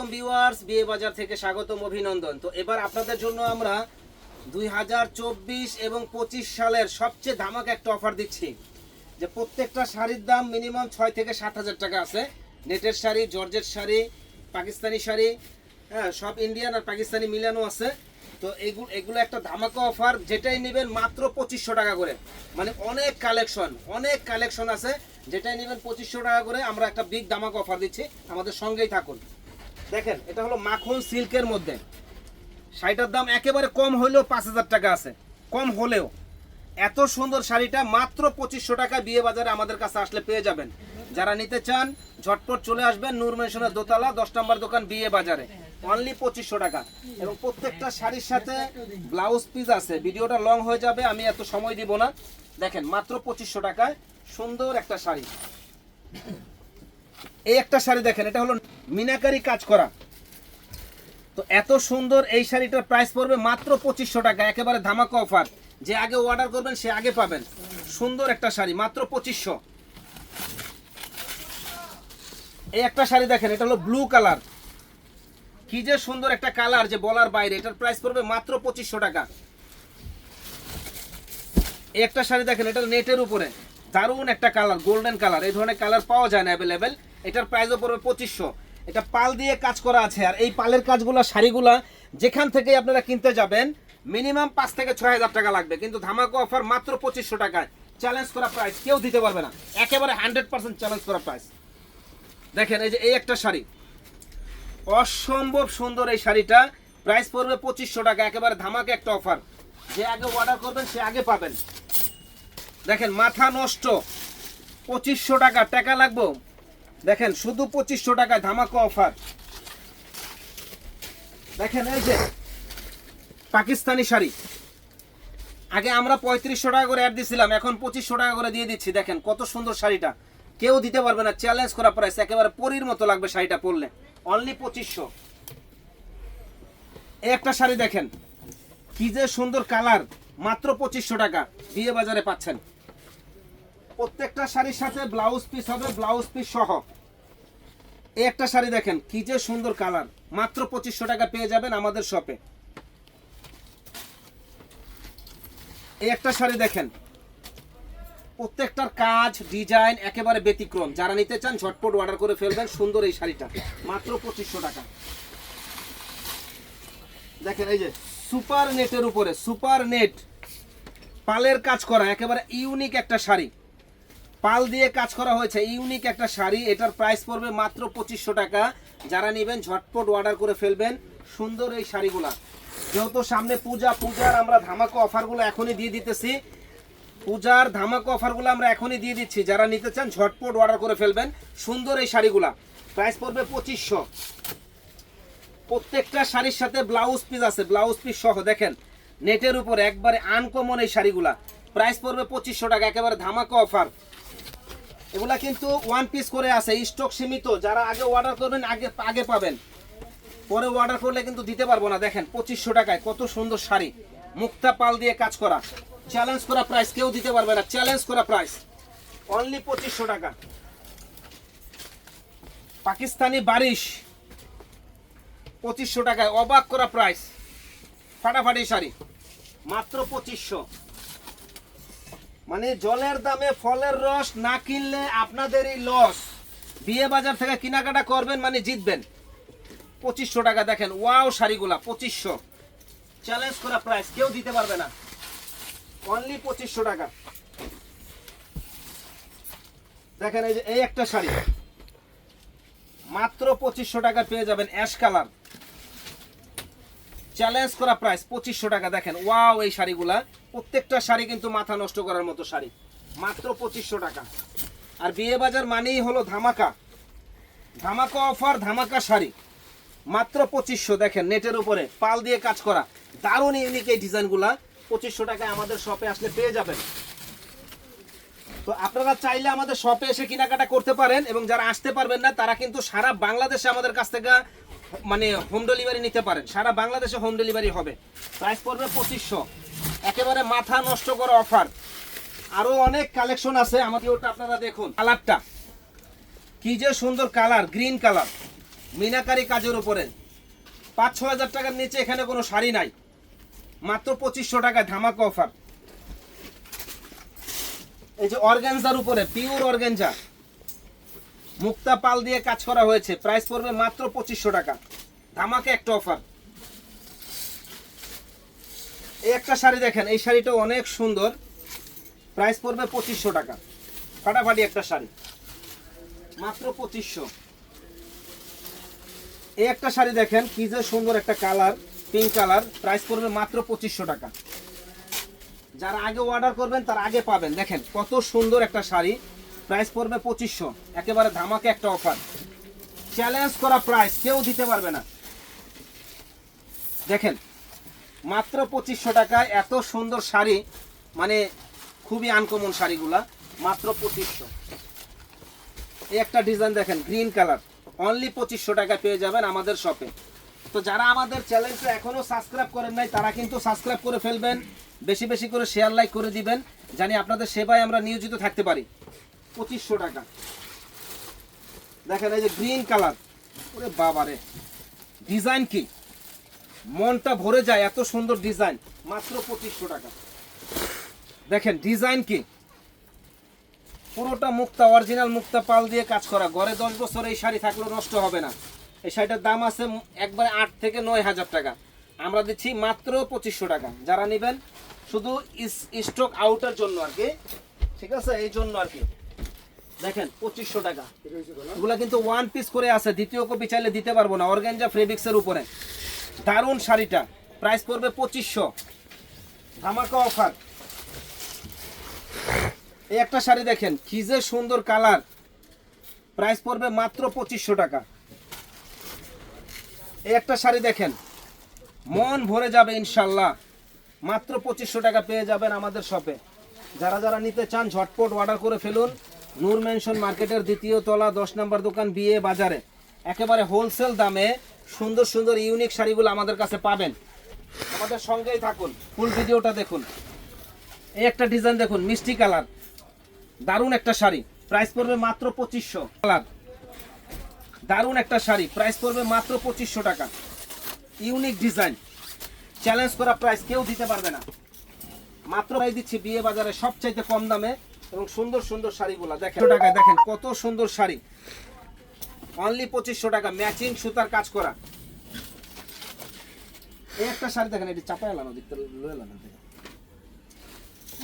আলাইকুম ভিউয়ার্স বিয়ে বাজার থেকে স্বাগতম, অভিনন্দন। তো এবার আপনাদের জন্য আমরা দুই হাজার চব্বিশ এবং পঁচিশ সালের সবচেয়ে ধামাকা একটা অফার দিচ্ছি, যে প্রত্যেকটা শাড়ির দাম মিনিমাম ছয় থেকে সাত হাজার টাকা আছে। নেটের শাড়ি, জর্জের শাড়ি, পাকিস্তানি শাড়ি হ্যাঁ সব ইন্ডিয়ান আর পাকিস্তানি মিলানো আছে। তো এগুলো এগুলো একটা ধামাকা অফার যেটাই নেবেন মাত্র পঁচিশশো টাকা করে। মানে অনেক কালেকশন অনেক কালেকশন আছে। যেটাই নেবেন পঁচিশশো টাকা করে, আমরা একটা বিগ ধামাকা অফার দিচ্ছি। আমাদের সঙ্গেই থাকুন। দেখেন, এটা হলো মাখন সিল্কের মধ্যে। শাড়িটার দাম একেবারে কম হলেও পাঁচ হাজার টাকা আছে। কম হলেও। এত সুন্দর শাড়িটা মাত্র পঁচিশশো টাকা বিয়ে বাজারে আমাদের কাছে আসলে পেয়ে যাবেন। যারা নিতে চান, ঝটপট চলে আসবেন নূর মেশনের দোতলা, দশ নম্বর দোকান বিয়ে বাজারে। অনলি পঁচিশশো টাকা। এবং প্রত্যেকটা শাড়ির সাথে ব্লাউজ পিস আছে। ভিডিওটা লং হয়ে যাবে, আমি এত সময় দিব না। দেখেন, মাত্র পঁচিশশো টাকায় সুন্দর একটা শাড়ি। এই একটা শাড়ি দেখেন, এটা হলো মিনাকারি কাজ করা। তো এত সুন্দর এই শাড়িটার প্রাইস পড়বে মাত্র পঁচিশশো টাকা, একেবারে ধামাকা অফার যে আগে অর্ডার করবেন, সে আগে পাবেন। সুন্দর একটা শাড়ি, মাত্র পঁচিশশো। এই একটা শাড়ি দেখেন, এটা হলো ব্লু কালার কি যে সুন্দর একটা কালার যে বলার বাইরে, এটার প্রাইস পড়বে মাত্র পঁচিশশো টাকা। এই একটা শাড়ি দেখেন, এটা নেটের উপরে। দারুণ একটা কালার গোল্ডেন কালার এই ধরনের কালার পাওয়া যায় না অ্যাভেলেবেল এটার প্রাইসও পড়বে পঁচিশশো। এটা পাল দিয়ে কাজ করা আছে। আর এই পালের কাজগুলো, শাড়িগুলা, যেখান থেকে আপনারা কিনতে যাবেন মিনিমাম পাঁচ থেকে ছয় হাজার টাকা লাগবে। কিন্তু ধামাকা অফার মাত্র পঁচিশশো টাকায়। চ্যালেঞ্জ করা প্রাইস কেউ দিতে পারবে না। একেবারে হান্ড্রেড পার্সেন্ট চ্যালেঞ্জ করা প্রাইস দেখেন, এই যে এই একটা শাড়ি। অসম্ভব সুন্দর এই শাড়িটা। প্রাইস পড়বে পঁচিশশো টাকা। একেবারে ধামাকা একটা অফার যে আগে অর্ডার করবেন, সে আগে পাবেন। দেখেন, মাথা নষ্ট। পঁচিশশো টাকা। টাকা লাগবো? দেখেন, শুধু পঁচিশশো টাকায় ধামাকা অফার। দেখেন, এই যে পাকিস্তানি শাড়ি। আগে আমরা পঁয়ত্রিশশো টাকা করে অ্যাড দিছিলাম, এখন পঁচিশশো টাকা করে দিয়ে দিচ্ছি। দেখেন, কত সুন্দর শাড়িটা। কেউ দিতে পারবে না চ্যালেঞ্জ করা প্রাইস একেবারে পরির মতো লাগবে শাড়িটা পরলে। অনলি পঁচিশশো। এই একটা শাড়ি দেখেন, কি যে সুন্দর কালার মাত্র পঁচিশশো টাকা, বিয়ে বাজারে পাচ্ছেন। প্রত্যেকটা শাড়ির সাথে ব্লাউজ পিস হবে ব্লাউজ পিস সহ। এই একটা শাড়ি দেখেন, কি যে সুন্দর কালার মাত্র পঁচিশশো টাকা পেয়ে যাবেন আমাদের শপে এই একটা শাড়ি দেখেন। প্রত্যেকটার কাজ ডিজাইন একেবারে ব্যতিক্রম। যারা নিতে চান, ঝটপট অর্ডার করে ফেলবেন সুন্দর এই শাড়িটা। মাত্র পঁচিশশো টাকা। দেখেন, এই যে সুপার নেটের উপরে সুপার নেট পালের কাজ করা, একেবারে ইউনিক একটা শাড়ি। পাল দিয়ে কাজ করা হয়েছে। ইউনিক একটা শাড়ি, এটার প্রাইস পড়বে মাত্র পঁচিশশো টাকা। যারা নেবেন, ঝটপট অর্ডার করে ফেলবেন সুন্দর এই শাড়িগুলা। যেহেতু সামনে পূজা, পূজার আমরা ধামাকা অফারগুলো এখনই দিয়ে দিতেছি। পূজার ধামাকা অফারগুলো আমরা এখনই দিয়ে দিচ্ছি। যারা নিতে চান, ঝটপট অর্ডার করে ফেলবেন সুন্দর এই শাড়িগুলা। প্রাইস পড়বে পঁচিশশো। প্রত্যেকটা শাড়ির সাথে ব্লাউজ পিস আছে। ব্লাউজ পিস সহ, দেখেন, নেটের উপর একবারে আনকমন এই শাড়িগুলা। প্রাইস পড়বে পঁচিশশো টাকা, একেবারে ধামাকা অফার। এগুলা কিন্তু ওয়ান পিস করে আছে স্টক সীমিত, যারা আগে অর্ডার করবেন, আগে আগে পাবেন। পরে অর্ডার করলে কিন্তু দিতে পারব না, দেখেন, পঁচিশশো টাকায় কত সুন্দর শাড়ি। মুক্তা পাল দিয়ে কাজ করা। চ্যালেঞ্জ করা প্রাইস কেউ দিতে পারবে না চ্যালেঞ্জ করা প্রাইস অনলি পঁচিশশো টাকা। পাকিস্তানি বারিশ, পঁচিশশো টাকায় অবাক করা প্রাইস ফাটাফাটি শাড়ি, মাত্র পঁচিশশো। মানে জলের দামে ফলের রস না কিনলে আপনাদেরই লস বিয়ে বাজার থেকে কেনাকাটা করবেন মানে জিতবেন। পঁচিশশো টাকা দেখেন, ওয়াও শাড়িগুলা, পঁচিশশো। চ্যালেঞ্জ করা প্রাইস কেউ দিতে পারবে না। অনলি পঁচিশশো টাকা। দেখেন এই যে, এই একটা শাড়ি। মাত্র পঁচিশশো টাকা পেয়ে যাবেন অ্যাশ কালার চ্যালেঞ্জ করা প্রাইস পঁচিশশো টাকা দেখেন, ওয়াও এই শাড়িগুলা। প্রত্যেকটা শাড়ি কিন্তু মাথা নষ্ট করার মতো শাড়ি। মাত্র পঁচিশশো টাকা। আর বিয়ে বাজার মানেই হলো ধামাকা। ধামাকা অফার ধামাকা শাড়ি। মাত্র পঁচিশশো, দেখেন, নেটের উপরে। পাল দিয়ে কাজ করা। দারুণ ইউনিক এই ডিজাইনগুলা। পঁচিশশো টাকায় আমাদের শপে আসলে পেয়ে যাবেন। তো আপনারা চাইলে আমাদের শপে এসে কেনাকাটা করতে পারেন এবং যারা আসতে পারবেন না, তারা কিন্তু সারা বাংলাদেশে আমাদের কাছ থেকে মানে হোম ডেলিভারি নিতে পারেন। সারা বাংলাদেশে হোম ডেলিভারি হবে। প্রাইস পড়বে পঁচিশশো। একেবারে মাথা নষ্ট করা অফার আরও অনেক কালেকশন আছে, আমাকে ওটা আপনারা দেখুন। কালারটা কি যে সুন্দর কালার গ্রিন কালার মিনাকারি কাজের উপরে। পাঁচ ছ হাজার টাকার নিচে এখানে কোনো শাড়ি নাই। মাত্র পঁচিশশো টাকা ধামাকা অফার এই যে অর্গানজার উপরে পিওর অর্গানজা মুক্তা পাল দিয়ে কাজ করা হয়েছে। প্রাইস পড়বে মাত্র পঁচিশশো টাকা। ধামাকে একটা অফার এই একটা শাড়ি দেখেন, এই শাড়িটা অনেক সুন্দর। প্রাইস পড়বে পঁচিশশো টাকা। ফাটাফাটি একটা শাড়ি। মাত্র পঁচিশশো। এই একটা শাড়ি দেখেন, কি যে সুন্দর একটা কালার পিঙ্ক কালার। প্রাইস পড়বে মাত্র পঁচিশশো টাকা। যারা আগে অর্ডার করবেন, তার আগে পাবেন। দেখেন, কত সুন্দর একটা শাড়ি। প্রাইস পড়বে পঁচিশশো। একেবারে ধামাকে একটা অফার। চ্যালেঞ্জ করা প্রাইস কেউ দিতে পারবে না। দেখেন মাত্র পঁচিশশো টাকায় এত সুন্দর শাড়ি মানে খুবই আনকমন শাড়িগুলা, মাত্র পঁচিশশো। এই একটা ডিজাইন দেখেন গ্রিন কালার অনলি পঁচিশশো টাকা পেয়ে যাবেন আমাদের শপে তো যারা আমাদের চ্যানেলটা এখনও সাবস্ক্রাইব করেন নাই, তারা কিন্তু সাবস্ক্রাইব করে ফেলবেন, বেশি বেশি করে শেয়ার লাইক করে দিবেন, জানি আপনাদের সেবায় আমরা নিয়োজিত থাকতে পারি। পঁচিশশো টাকা। দেখেন এই যে গ্রিন কালার ওরে বাবারে। ডিজাইন কি? মনটা ভরে যায় এত সুন্দর ডিজাইন, মাত্র পঁচিশশো টাকা। দেখেন, ডিজাইন কি? পুরোটা মুক্তা, অরিজিনাল মুক্তা পাল দিয়ে কাজ করা। ঘরে দশ বছর এই শাড়ি থাকলেও নষ্ট হবে না। এই শাড়িটার দাম আছে একবারে আট থেকে নয় হাজার টাকা। আমরা দিচ্ছি মাত্র পঁচিশশো টাকা। যারা নেবেন, শুধু স্টক আউটের জন্য আর কি। ঠিক আছে? এই জন্য আর কি। দেখেন, পঁচিশশো টাকা। এগুলা কিন্তু ওয়ান পিস করে আছে। দ্বিতীয় কপি চাইলে দিতে পারব না। অর্গ্যানজা ফেব্রিক্সের উপরে। দারুণ শাড়িটা। প্রাইস পড়বে পঁচিশশো। ধামাকা অফার এই একটা শাড়ি দেখেন, কি যে সুন্দর কালার প্রাইস পড়বে মাত্র পঁচিশশো টাকা। এই একটা শাড়ি দেখেন, মন ভরে যাবে ইনশাল্লাহ। মাত্র পঁচিশশো টাকা পেয়ে যাবেন আমাদের শপে যারা যারা নিতে চান, ঝটপট অর্ডার করে ফেলুন। নূর মেনশন মার্কেটের দ্বিতীয় তলা, দশ নম্বর দোকান বিয়ে বাজারে। একেবারে হোলসেল দামে সুন্দর সুন্দর ইউনিক শাড়িগুলো আমাদের কাছে পাবেন। আমাদের সঙ্গেই থাকুন। ফুল ভিডিওটা দেখুন। এই একটা ডিজাইন দেখুন, মিষ্টি কালার। দারুণ একটা শাড়ি। প্রাইস পড়বে মাত্র পঁচিশশো। কালার। দারুণ একটা শাড়ি। প্রাইস পড়বে মাত্র পঁচিশশো টাকা। ইউনিক ডিজাইন চ্যালেঞ্জ করা প্রাইস কেউ দিতে পারবে না। মাত্র প্রাইস দিচ্ছি বিয়ে বাজারে সবচাইতে কম দামে এবং সুন্দর সুন্দর শাড়িগুলো। দেখেন। টাকায় দেখেন কত সুন্দর শাড়ি। অনলি পঁচিশশো টাকা ম্যাচিং সুতার কাজ করা। এই একটা শাড়ি দেখেন এটি চাপায় এলানো দেখতে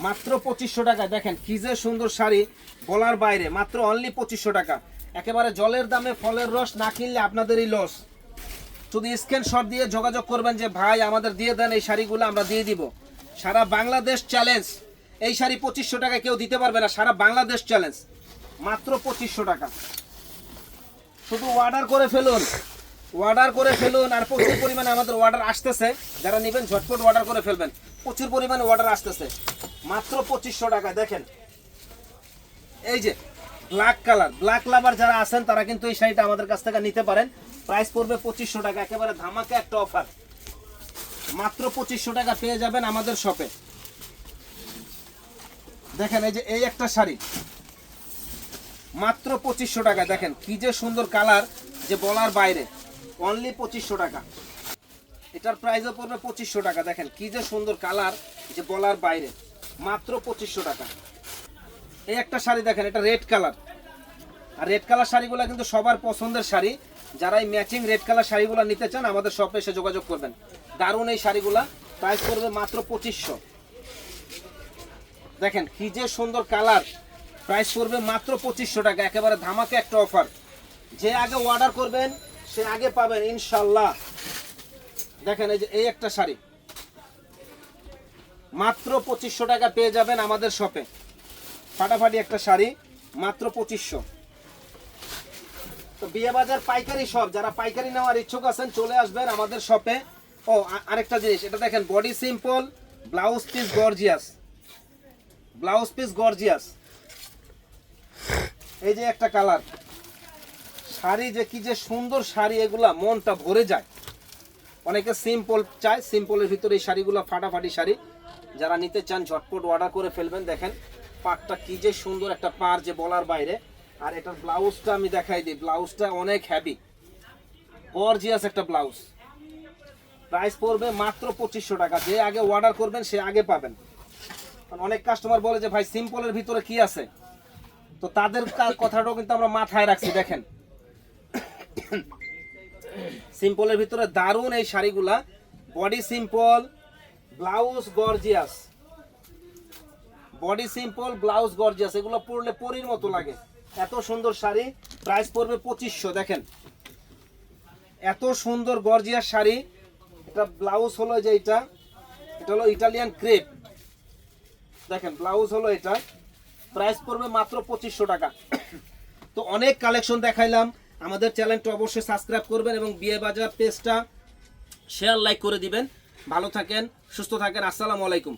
মাত্র পঁচিশশো টাকা দেখেন কি যে সুন্দর শাড়ি বলার বাইরে, মাত্র অনলি পঁচিশশো টাকা। একেবারে জলের দামে, ফলের রস না কিনলে আপনাদেরই লস শুধু স্ক্রিনশট দিয়ে যোগাযোগ করবেন যে, ভাই, আমাদের দিয়ে দেন এই শাড়িগুলো, আমরা দিয়ে দিব। সারা বাংলাদেশ চ্যালেঞ্জ এই শাড়ি পঁচিশশো টাকা কেউ দিতে পারবে না, সারা বাংলাদেশ চ্যালেঞ্জ মাত্র পঁচিশশো টাকা। শুধু অর্ডার করে ফেলুন। অর্ডার করে ফেলুন আর প্রচুর পরিমাণে আমাদের অর্ডার আসতেছে। যারা নেবেন, ঝটপট অর্ডার করে ফেলবেন। প্রচুর পরিমাণে অর্ডার আসতেছে। মাত্র পঁচিশশো টাকা দেখেন। এই যে ব্ল্যাক কালার ব্ল্যাক লাভার যারা আছেন, তারা কিন্তু এই শাড়িটা আমাদের কাছ থেকে নিতে পারেন। প্রাইস পড়বে পঁচিশশো টাকা, একেবারে ধামাকা একটা অফার মাত্র পঁচিশশো টাকা পেয়ে যাবেন আমাদের শপে দেখেন, এই যে, এই একটা শাড়ি। মাত্র পঁচিশশো টাকা। দেখেন, কি যে সুন্দর কালার যে বলার বাইরে। অনলি পঁচিশশো টাকা। এটার প্রাইসও পড়বে পঁচিশশো টাকা। দেখেন, কি যে সুন্দর কালার যে বলার বাইরে। মাত্র পঁচিশশো টাকা। এই একটা শাড়ি দেখেন, এটা রেড কালার আর রেড কালার শাড়িগুলো কিন্তু সবার পছন্দের শাড়ি। যারা এই ম্যাচিং রেড কালার শাড়িগুলো নিতে চান, আমাদের শপে এসে যোগাযোগ করবেন। দারুণ এই শাড়িগুলা। প্রাইস পড়বে মাত্র পঁচিশশো। দেখেন, কি যে সুন্দর কালার প্রাইস পড়বে মাত্র পঁচিশশো টাকা, একেবারে ধামাকে একটা অফার যে আগে অর্ডার করবেন, সে আগে পাবেন, ইনশাল্লাহ। দেখেন এই যে, এই একটা শাড়ি। মাত্র পঁচিশশো টাকা পেয়ে যাবেন আমাদের শপে ফাটাফাটি একটা শাড়ি, মাত্র পঁচিশশো। তো বিয়ে বাজার পাইকারি শপ যারা পাইকারি নেওয়ার ইচ্ছুক আছেন, চলে আসবেন আমাদের শপে ও আরেকটা জিনিস, এটা দেখেন body simple blouse piece gorgeous blouse piece gorgeous এই যে একটা কালার। শাড়ি যে কি যে সুন্দর শাড়ি, এগুলা মনটা ভরে যায়। অনেকে সিম্পল চায় সিম্পলের ভিতরে এই শাড়িগুলো ফাটাফাটি শাড়ি। যারা নিতে চান, ঝটপট অর্ডার করে ফেলবেন। দেখেন, পাটটা কি যে সুন্দর একটা পার যে বলার বাইরে। আর এটার ব্লাউজটা আমি দেখাই দিই। ব্লাউজটা অনেক হ্যাভি গর্জিয়াস একটা ব্লাউজ প্রাইস পড়বে মাত্র পঁচিশশো টাকা। যে আগে অর্ডার করবেন, সে আগে পাবেন। অনেক কাস্টমার বলে যে, ভাই সিম্পলের ভিতরে কি আছে? তো তাদের কথাটাও কিন্তু আমরা মাথায় রাখছি, দেখেন। সিম্পলের ভিতরে দারুণ এই শাড়িগুলা। Body simple, blouse gorgeous. Body simple, blouse gorgeous, এগুলো পরলে পরির মতো লাগে। এত সুন্দর শাড়ি, প্রাইস পড়বে পঁচিশশো, দেখেন। এত সুন্দর গর্জিয়াস শাড়ি, এটা ব্লাউজ হলো যে এটা এটা হলো ইটালিয়ান ক্রেপ। দেখেন, ব্লাউজ হলো এটা। প্রাইস পড়বে মাত্র পঁচিশশো টাকা। তো অনেক কালেকশন দেখাইলাম। আমাদের চ্যানেলটা অবশ্যই সাবস্ক্রাইব করবেন এবং বিয়ে বাজার পেজটা শেয়ার লাইক করে দিবেন। ভালো থাকেন, সুস্থ থাকেন। আসসালামু আলাইকুম।